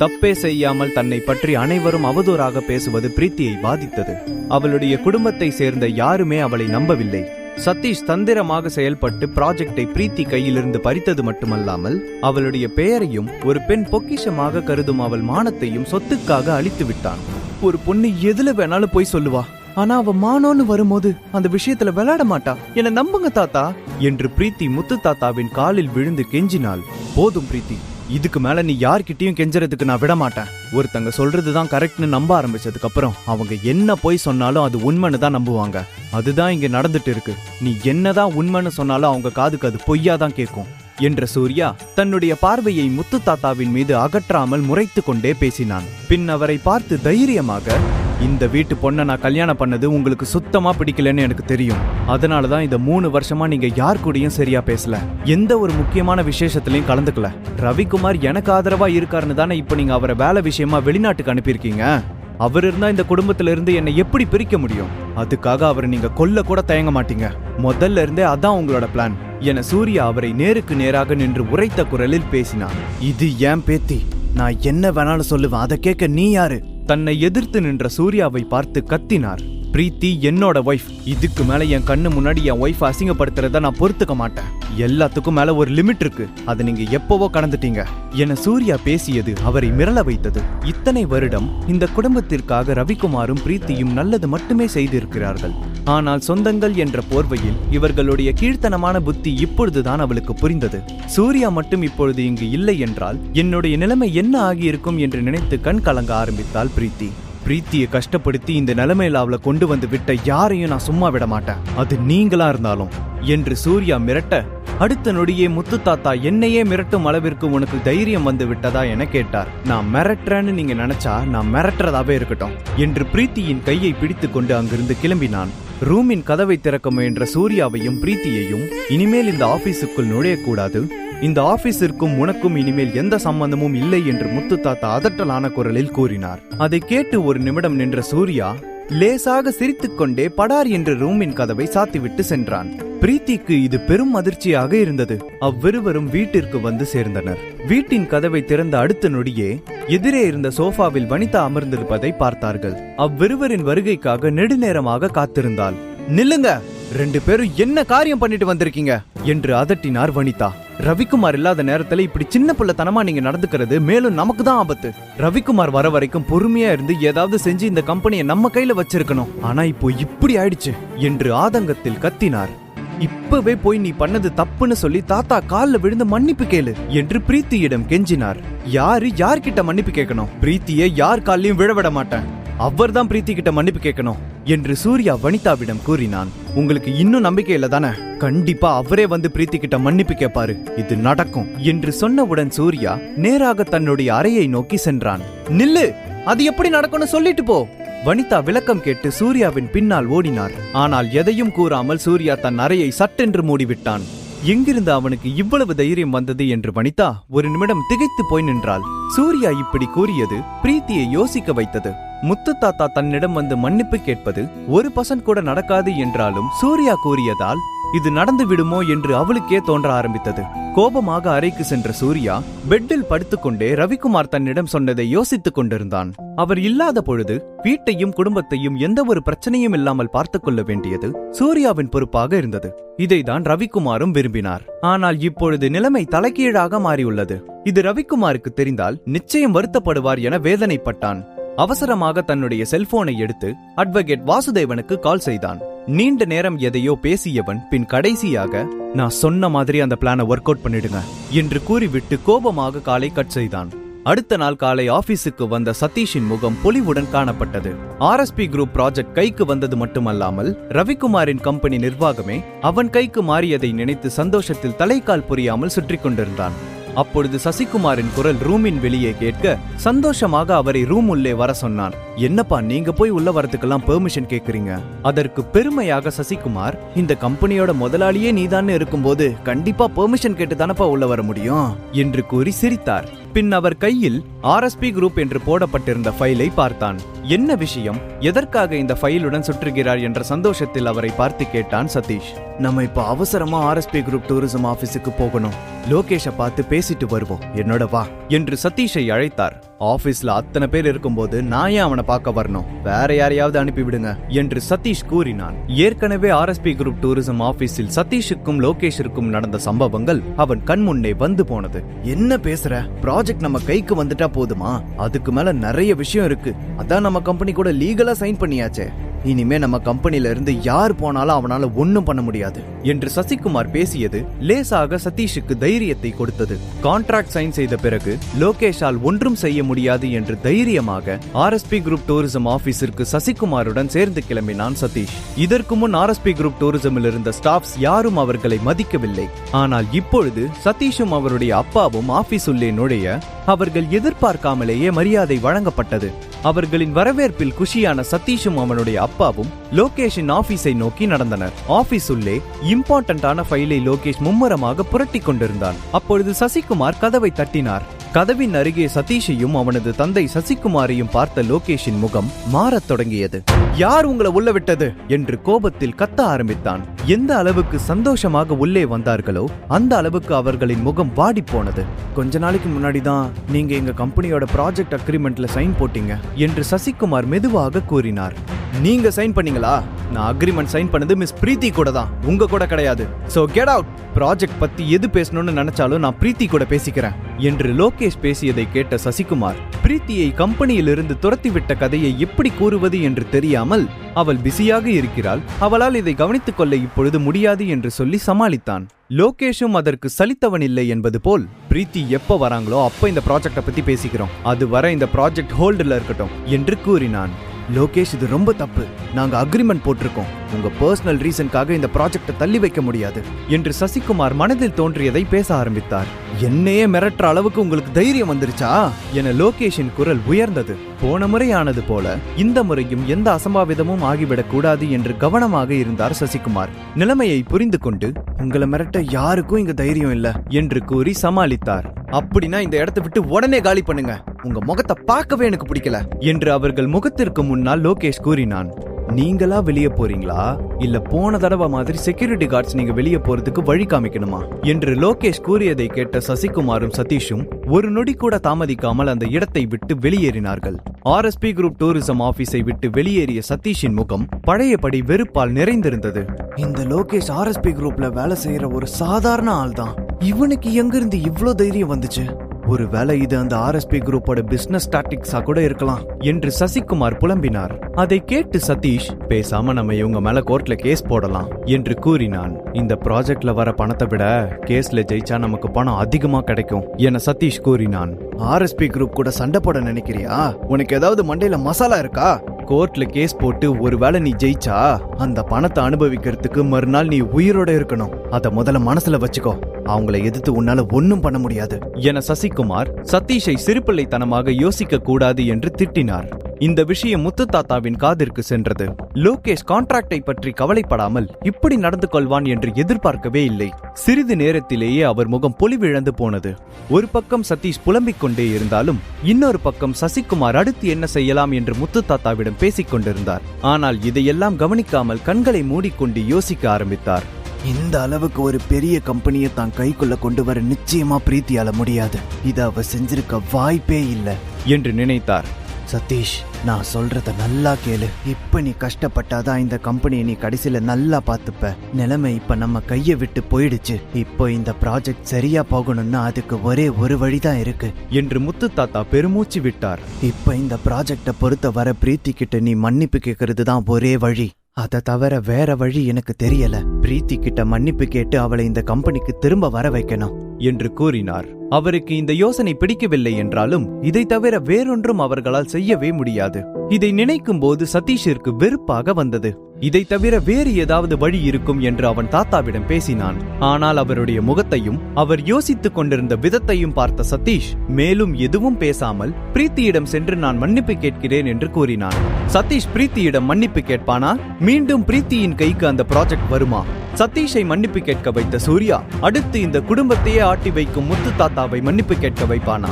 தப்பே செய்யாமல் தன்னை பற்றி அனைவரும் அவதூறாக பேசுவது பிரீத்தியை பாதித்தது. அவளுடைய குடும்பத்தை சேர்ந்த யாருமே அவளை நம்பவில்லை. சதீஷ் தந்திரமாக செயல்பட்டு ப்ராஜெக்டை பிரீத்தி கையிலிருந்து பறித்தது மட்டுமல்லாமல் அவளுடைய பெயரையும் ஒரு பெண் பொக்கிஷமாக கருதும் அவள் மானத்தையும் சொத்துக்காக அழித்து விட்டான். ஒரு பொண்ணு எதுல வேணாலும் போய் சொல்லுவா. ஆனா அவ மானோன்னு வரும்போது அந்த விஷயத்துல விளையாட மாட்டா. என்ன நம்புங்க தாத்தா! என்று பிரீத்தி முத்து தாத்தாவின் காலில் விழுந்து கெஞ்சினாள். போதும் பிரீத்தி. இதுக்கு மேல நீ யார்கிட்டயும் கெஞ்சறதுக்கு நான் விட மாட்டேன் ஒருத்தங்க சொல்றதுதான் கரெக்ட்னு நம்ப ஆரம்பிச்சதுக்கு அப்புறம் அவங்க என்ன போய் சொன்னாலும் அது உண்மைன்னு தான் நம்புவாங்க. அதுதான் இங்க நடந்துட்டு இருக்கு. நீ என்னதான் உண்மைன்னு சொன்னாலும் அவங்க காதுக்கு அது பொய்யா தான் கேட்கும். என்ற சூர்யா தன்னுடைய பார்வையை முத்து தாத்தாவின் மீது அகற்றாமல் முறைத்து கொண்டே பேசினான். பின் அவரை பார்த்து தைரியமாக இந்த வீட்டு பொண்ணை நான் கல்யாணம் பண்ணது உங்களுக்கு சுத்தமா பிடிக்கலன்னு எனக்கு தெரியும். அதனால தான் இந்த மூணு வருஷமா நீங்க யார் கூடயும் சரியா பேசல. எந்த ஒரு முக்கியமான விசேஷத்திலையும் கலந்துக்கல. ரவிக்குமார் எனக்கு ஆதரவா இருக்காருன்னு தானே இப்போ நீங்க அவரை வேலை விஷயமா வெளிநாட்டுக்கு அனுப்பியிருக்கீங்க? அவர் இருந்தா இந்த குடும்பத்துல இருந்து என்னை எப்படி பிரிக்க முடியும்? அதுக்காக அவரை நீங்க கொல்ல கூட தயங்க மாட்டீங்க. முதல்ல இருந்தே அதான் உங்களோட பிளான் என சூர்யா அவரை நேருக்கு நேராக நின்று உரைத்த குரலில் பேசினார் இது ஏன் பேத்தி? நான் என்ன வேணாலும் சொல்லுவேன். அதை கேட்க நீ யாரு? தன்னை எதிர்த்து நின்ற சூர்யாவை பார்த்து கத்தினார். பிரீத்தி என்னோட ஒய்ஃப் இதுக்கு மேல என் கண்ணு முன்னாடி என் ஒய்ஃப் அசிங்கப்படுத்துறத நான் பொறுத்துக்க மாட்டேன். எல்லாத்துக்கும் மேல ஒரு லிமிட் இருக்கு. அதை நீங்க எப்பவோ கடந்துட்டீங்க. என சூர்யா பேசியது அவரை மிரள வைத்தது. இத்தனை வருடம் இந்த குடும்பத்திற்காக ரவிக்குமாரும் பிரீத்தியும் நல்லது மட்டுமே செய்திருக்கிறார்கள். ஆனால் சொந்தங்கள் என்ற போர்வையில் இவர்களுடைய கீழ்த்தனமான புத்தி இப்பொழுதுதான் அவளுக்கு புரிந்தது. சூர்யா மட்டும் இப்பொழுது இங்கு இல்லை என்றால் என்னுடைய நிலைமை என்ன ஆகியிருக்கும் என்று நினைத்து கண் கலங்க ஆரம்பித்தாள் பிரீத்தி. பிரீத்தியை கஷ்டப்படுத்தி இந்த நிலைமையில அவளை கொண்டு வந்து விட்ட யாரையும் நான் சும்மா விட மாட்டேன். அது நீங்களா இருந்தாலும். என்று சூர்யா மிரட்ட அடுத்த நொடியே முத்து தாத்தா என்னையே மிரட்டும் அளவிற்கு உனக்கு தைரியம் வந்து விட்டதா என கேட்டார். நான் மிரட்டுறேன்னு நீங்க நினைச்சா நான் மிரட்டுறதாவே இருக்கட்டும் என்று பிரீத்தியின் கையை பிடித்து கொண்டு அங்கிருந்து கிளம்பினான். ரூமின் கதவை திறக்க முயன்ற சூர்யாவையும் பிரீத்தியையும் இனிமேல் இந்த ஆபீஸுக்குள் நுழையக்கூடாது. இந்த ஆபீஸிற்கும் உனக்கும் இனிமேல் எந்த சம்பந்தமும் இல்லை என்று முத்து தாத்தா அதட்டலான குரலில் கூறினார். அதை கேட்டு ஒரு நிமிடம் நின்ற சூர்யா லேசாக சிரித்துக்கொண்டே படார் என்ற ரூமின் கதவை சாத்திவிட்டு சென்றான். பிரீத்திக்கு இது பெரும் அதிர்ச்சியாக இருந்தது. அவ்விருவரும் வீட்டிற்கு வந்து சேர்ந்தனர். வீட்டின் கதவை திறந்த அடுத்த நொடியே எதிரே இருந்த சோஃபாவில் வனிதா அமர்ந்திருப்பதை பார்த்தார்கள். அவ்விருவரின் வருகைக்காக நெடுநேரமாக காத்திருந்தாள். நில்லுங்க! ரெண்டு பேரும் என்ன காரியம் பண்ணிட்டு வந்திருக்கீங்க? என்று அதட்டினார் வனிதா. ரவிக்குமார் இல்லாத நேரத்துல இப்படி சின்ன பிள்ளைத்தனமா நீங்க நடந்துக்கிறது மேலும் நமக்கு தான் ஆபத்து. ரவிக்குமார் வர வரைக்கும் பொறுமையா இருந்து ஏதாவது செஞ்சு இந்த கம்பெனியை நம்ம கையில வச்சிருக்கணும். ஆனா இப்போ இப்படி ஆயிடுச்சு என்று ஆதங்கத்தில் கத்தினார். இப்பவே போய் நீ பண்ணது தப்புன்னு சொல்லி தாத்தா கால்ல விழுந்து மன்னிப்பு கேளு என்று பிரீத்தியிடம் கெஞ்சினார். யாரு யார்கிட்ட மன்னிப்பு கேட்கணும்? பிரீத்தியை யார் கால்லயும் விழவிட மாட்டேன். அவர்தான் பிரீத்தி கிட்ட மன்னிப்பு கேட்கணும் என்று சூர்யா வனிதாவிடம் கூறினான். உங்களுக்கு இன்னும் நம்பிக்கை இல்ல தானே? கண்டிப்பா அவரே வந்து பிரீத்தி கிட்ட மன்னிப்பு கேட்பாரு. இது நடக்கும் என்று சொன்னவுடன் சூர்யா நேராக தன்னுடைய அறையை நோக்கி சென்றான். நில்லு! அது எப்படி நடக்கும்னு சொல்லிட்டு போ! வனிதா விளக்கம் கேட்டு சூர்யாவின் பின்னால் ஓடினார். ஆனால் எதையும் கூறாமல் சூர்யா தன் அறையை சட்டென்று மூடிவிட்டான். எங்கிருந்து அவனுக்கு இவ்வளவு தைரியம் வந்தது என்று வனிதா ஒரு நிமிடம் திகைத்து போய் நின்றாள். சூர்யா இப்படி கூறியது பிரீத்தியை யோசிக்க வைத்தது. முத்து தாத்தா தன்னிடம் வந்து மன்னிப்பு கேட்பது ஒரு பர்சன்ட் கூட நடக்காது என்றாலும் சூர்யா கூறியதால் இது நடந்து விடுமோ? என்று அவளுக்கே தோன்ற ஆரம்பித்தது. கோபமாக அறைக்கு சென்ற சூர்யா பெட்டில் படுத்துக்கொண்டே ரவிக்குமார் தன்னிடம் சொன்னதை யோசித்துக் கொண்டிருந்தான். அவர் இல்லாத பொழுது வீட்டையும் குடும்பத்தையும் எந்த ஒரு பிரச்சனையும் இல்லாமல் பார்த்துக் கொள்ள வேண்டியது சூர்யாவின் பொறுப்பாக இருந்தது. இதைதான் ரவிக்குமாரும் விரும்பினார். ஆனால் இப்பொழுது நிலைமை தலைகீழாக மாறியுள்ளது. இது ரவிக்குமாருக்கு தெரிந்தால் நிச்சயம் வருத்தப்படுவார் என வேதனைப்பட்டான். அவசரமாக தன்னுடைய செல்போனை எடுத்து அட்வொகேட் வாசுதேவனுக்கு கால் செய்தான். நீண்ட நேரம் எதையோ பேசியவன் பின் கடைசியாக நான் சொன்ன மாதிரி அந்த பிளானை ஒர்க் அவுட் பண்ணிடுங்க என்று கூறிவிட்டு கோபமாக காலை கட் செய்தான். அடுத்த நாள் காலை ஆபீஸுக்கு வந்த சதீஷின் முகம் பொலிவுடன் காணப்பட்டது. ஆர்எஸ்பி குரூப் ப்ராஜெக்ட் கைக்கு வந்தது மட்டுமல்லாமல் ரவிக்குமாரின் கம்பெனி நிர்வாகமே அவன் கைக்கு மாறியதை நினைத்து சந்தோஷத்தில் தலைக்கால் புரியாமல் சுற்றி கொண்டிருந்தான் அப்பொழுது சசிகுமாரின் குரல் ரூமின் வெளியே கேட்க சந்தோஷமாக அவரை ரூம் உள்ளே வர சொன்னான். என்னப்பா நீங்க போய் உள்ள வரதுக்கெல்லாம் பெர்மிஷன் கேக்குறீங்க? அதற்கு பெருமையாக சசிகுமார் இந்த கம்பெனியோட முதலாளியே நீதான் இருக்கும்போது கண்டிப்பா பெர்மிஷன் கேட்டு தானப்பா உள்ள வர முடியும்? என்று கூறி சிரித்தார். பின் அவர் கையில் ஆர்எஸ்பி குரூப் என்று போடப்பட்டிருந்த ஃபைலை பார்த்தான். என்ன விஷயம்? எதற்காக இந்த ஃபைலுடன் சுற்றுகிறார் என்ற சந்தோஷத்தில் அவரை பார்த்து கேட்டான் சதீஷ். நம்ம இப்ப அவசரமா ஆர்எஸ்பி குரூப் டூரிசம் ஆபீஸுக்கு போகணும். லோகேஷ பார்த்து பேசி பேசிட்டு வருவோம். என்னோட வா. என்று சதீஷை அழைத்தார். ஆபீஸ்ல அத்தனை பேர் இருக்கும்போது நான் ஏன் அவனை பார்க்க வரணும்? வேற யாரையாவது அனுப்பிவிடுங்க என்று சதீஷ் கூறினான். ஏற்கனவே ஆர்எஸ்பி குரூப் டூரிசம் ஆபீஸில் சதீஷுக்கும் லோகேஷிற்கும் நடந்த சம்பவங்கள் அவன் கண்முன்னே வந்து போனது. என்ன பேசுற? ப்ராஜெக்ட் நம்ம கைக்கு வந்துட்டா போதுமா? அதுக்கு மேல நிறைய விஷயம் இருக்கு. அதான் நம்ம கம்பெனி கூட லீகலா சைன் பண்ணியாச்சே. இனிமே நம்ம கம்பெனில இருந்து யார் போனாலும் அவனால ஒன்னும் பண்ண முடியாது. என்று சசிகுமார் பேசியது லேசாக சதீஷுக்கு தைரியத்தை கொடுத்தது. கான்ட்ராக்ட் சைன் செய்த பிறகு லோகேஷால் ஒன்றும் செய்ய முடியாது என்று தைரியமாக ஆர்எஸ்பி குரூப் டூரிசம் ஆபீஸிற்கு சசிகுமாருடன் சேர்ந்து கிளம்பினான் சதீஷ். இதற்கு முன் ஆர்எஸ்பி குரூப் டூரிசமில் இருந்த ஸ்டாஃப்ஸ் யாரும் அவர்களை மதிக்கவில்லை. ஆனால் இப்பொழுது சதீஷும் அவருடைய அப்பாவும் ஆபீஸ் உள்ளே நுழைய அவர்கள் எதிர்பார்க்காமலேயே மரியாதை வழங்கப்பட்டது. அவர்களின் வரவேற்பில் குஷியான சதீஷும் அவனுடைய அப்பாவும் லோகேஷின் ஆபீஸை நோக்கி நடந்தனர். ஆபீஸ் உள்ளே இம்பார்ட்டன்டான ஃபைலை லோகேஷ் மும்முரமாக புரட்டி கொண்டிருந்தான். அப்பொழுது சசிகுமார் கதவை தட்டினார். கதவின் அருகே சதீஷையும் அவனது தந்தை சசிகுமாரையும் பார்த்த லோகேஷின் முகம் மாறத் தொடங்கியது. யார் உங்களை உள்ள விட்டது? என்று கோபத்தில் கத்த ஆரம்பித்தான். எந்த அளவுக்கு சந்தோஷமாக உள்ளே வந்தார்களோ அந்த அளவுக்கு அவர்களின் முகம் வாடி போனது. கொஞ்ச நாளைக்கு முன்னாடி தான் நீங்க எங்க கம்பெனியோட ப்ராஜெக்ட் அக்ரிமெண்ட்ல சைன் போட்டீங்க என்று சசிகுமார் மெதுவாக கூறினார். நீங்க சைன் பண்ணீங்களா? நான் அக்ரிமெண்ட் சைன் பண்ணது மிஸ் பிரீத்தி கூட தான் உங்க கூட கிடையாது. சோ கெட் அவுட் ப்ராஜெக்ட் பத்தி எது பேசணும்னு நினைச்சாலும் நான் பிரீத்தி கூட பேசிக்கிறேன் என்று லோகேஷ் பேசியதை கேட்ட சசிகுமார் பிரீத்தியை கம்பெனியிலிருந்து துரத்திவிட்ட கதையை எப்படி கூறுவது என்று தெரியாமல் அவள் பிஸியாக இருக்கிறாள். அவளால் இதை கவனித்துக் கொள்ள இப்பொழுது முடியாது என்று சொல்லி சமாளித்தான். லோகேஷும் அதற்கு சலித்தவன் இல்லை என்பது போல் பிரீத்தி எப்ப வராங்களோ அப்ப இந்த ப்ராஜெக்ட பத்தி பேசிக்கிறோம். அது வர இந்த ப்ராஜெக்ட் ஹோல்டுல இருக்கட்டும் என்று கூறினான். லோகேஷ் இது ரொம்ப தப்பு. நாங்க அக்ரிமெண்ட் போட்டிருக்கோம். உங்க பர்சனல் ரீசன்காக இந்த ப்ராஜெக்டை தள்ளி வைக்க முடியாது. என்று சசிகுமார் மனதில் தோன்றியதை பேச ஆரம்பித்தார். என்னையே மிரட்டுற அளவுக்கு உங்களுக்கு தைரியம் வந்துருச்சா? என லோகேஷின் குரல் உயர்ந்தது. போன முறை ஆனது போல இந்த முறையும் எந்த அசம்பாவிதமும் ஆகிவிடக் கூடாது என்று கவனமாக இருந்தார் சசிகுமார். நிலைமையை புரிந்து கொண்டு உங்களை மிரட்ட யாருக்கும் இங்க தைரியம் இல்ல என்று கூறி சமாளித்தார். அப்படின்னா இந்த இடத்தை விட்டு உடனே காலி பண்ணுங்க. உங்க முகத்தை பார்க்கவே எனக்கு பிடிக்கல. என்று அவர்கள் முகத்திற்கு முன்னால் லோகேஷ் கூறினான். நீங்களா வெளியே போறீங்களா? இல்ல போன தடவை மாதிரி செக்யூரிட்டி கார்ட்ஸ் நீங்க வெளியே போறதுக்கு வழி காமிக்கணுமா? என்று லோகேஷ் கூறியதை கேட்ட சசிகுமாரும் சதீஷும் ஒரு நொடி கூட தாமதிக்காமல் அந்த இடத்தை விட்டு வெளியேறினார்கள். ஆர்எஸ்பி குரூப் டூரிசம் ஆபீஸை விட்டு வெளியேறிய சதீஷின் முகம் பழையபடி வெறுப்பால் நிறைந்திருந்தது. இந்த லோகேஷ் ஆர்எஸ்பி குரூப்ல வேலை செய்யற ஒரு சாதாரண ஆள் தான் இவனுக்கு எங்கிருந்து இவ்வளோ தைரியம் வந்துச்சு? ஒருவேளை இது அந்த ஆர்எஸ்பி குரூப்போட பிசினஸ் டாக்டிக்ஸா கூட இருக்கலாம் என்று சசிகுமார் புலம்பினார். அதை கேட்டு சதீஷ் பேசாம நம்ம இவங்க மேல கோர்ட்ல கேஸ் போடலாம் என்று கூறினான். இந்த ப்ராஜெக்ட்ல வர பணத்தை விட கேஸ்ல ஜெயிச்சா நமக்கு பணம் அதிகமா கிடைக்கும் என சதீஷ் கூறினான். ஆர்எஸ்பி குரூப் கூட சண்டை போட நினைக்கிறியா? உனக்கு ஏதாவது மண்டையில மசாலா இருக்கா? கோர்ட்ல கேஸ் போட்டு ஒருவேளை நீ ஜெயிச்சா அந்த பணத்தை அனுபவிக்கிறதுக்கு மறுநாள் நீ உயிரோட இருக்கணும். அத முதல்ல மனசுல வச்சுக்கோ. அவங்கள எதிர்த்து உன்னால ஒன்னும் பண்ண முடியாது. என சசிகுமார் சதீஷை சிறுபிள்ளைத்தனமாக யோசிக்க கூடாது என்று திட்டினார். இந்த விஷயம் முத்து தாத்தாவின் காதிற்கு சென்றது. லோகேஷ் கான்ட்ராக்டை பற்றி கவலைப்படாமல் இப்படி நடந்து கொள்வான் என்று எதிர்பார்க்கவே இல்லை. சிறிது நேரத்திலேயே அவர் முகம் பொலிவிழந்து போனது. ஒரு பக்கம் சதீஷ் புலம்பிக் கொண்டே இருந்தாலும் இன்னொரு பக்கம் சசிகுமார் அடுத்து என்ன செய்யலாம் என்று முத்து தாத்தாவிடம் பேசிக் கொண்டிருந்தார். ஆனால் இதையெல்லாம் கவனிக்காமல் கண்களை மூடிக்கொண்டு யோசிக்க ஆரம்பித்தார். இந்த அளவுக்கு ஒரு பெரிய கம்பெனியை தான் கைக்குள்ள கொண்டு வர நிச்சயமா பிரீத்தியால முடியாது. இத அவ செஞ்சிருக்க வாய்ப்பே இல்ல. என்று நினைத்தார். சதீஷ் நான் சொல்றத நல்லா கேளு. இப்ப நீ கஷ்டப்பட்டாதான் இந்த கம்பெனியை நீ கடைசியில நல்லா பாத்துப்ப நிலைமை இப்ப நம்ம கைய விட்டு போயிடுச்சு. இப்போ இந்த ப்ராஜெக்ட் சரியா போகணும்னா அதுக்கு ஒரே ஒரு வழிதான் இருக்கு. என்று முத்து தாத்தா பெருமூச்சு விட்டார். இப்ப இந்த ப்ராஜெக்ட பொறுத்த வர பிரீத்தி கிட்ட நீ மன்னிப்பு கேட்கறது தான் ஒரே வழி. அதை தவிர வேற வழி எனக்கு தெரியல. பிரீத்தி கிட்ட மன்னிப்பு கேட்டு அவளை இந்த கம்பெனிக்கு திரும்ப வர வைக்கணும். என்று கூறினார். அவருக்கு இந்த யோசனை பிடிக்கவில்லை என்றாலும் இதை தவிர வேறொன்றும் அவர்களால் செய்யவே முடியாது. இதை நினைக்கும் போது சதீஷிற்கு வெறுப்பாக வந்தது. இதை தவிர வேறு ஏதாவது வழி இருக்கும் என்று அவன் தாத்தாவிடம் பேசினான். ஆனால் அவருடைய முகத்தையும் அவர் யோசித்துக் கொண்டிருந்த விதத்தையும் பார்த்த சதீஷ் மேலும் எதுவும் பேசாமல் பிரீத்தியிடம் சென்று நான் மன்னிப்பு கேட்கிறேன் என்று கூறினான். சதீஷ் பிரீத்தியிடம் மன்னிப்பு கேட்பானா? மீண்டும் பிரீத்தியின் கைக்கு அந்த ப்ராஜெக்ட் வருமா? சதீஷை மன்னிப்பு கேட்க வைத்த சூர்யா அடுத்து இந்த குடும்பத்தையே ஆட்டி வைக்கும் முத்து தாத்தாவை மன்னிப்பு கேட்க வைப்பானா?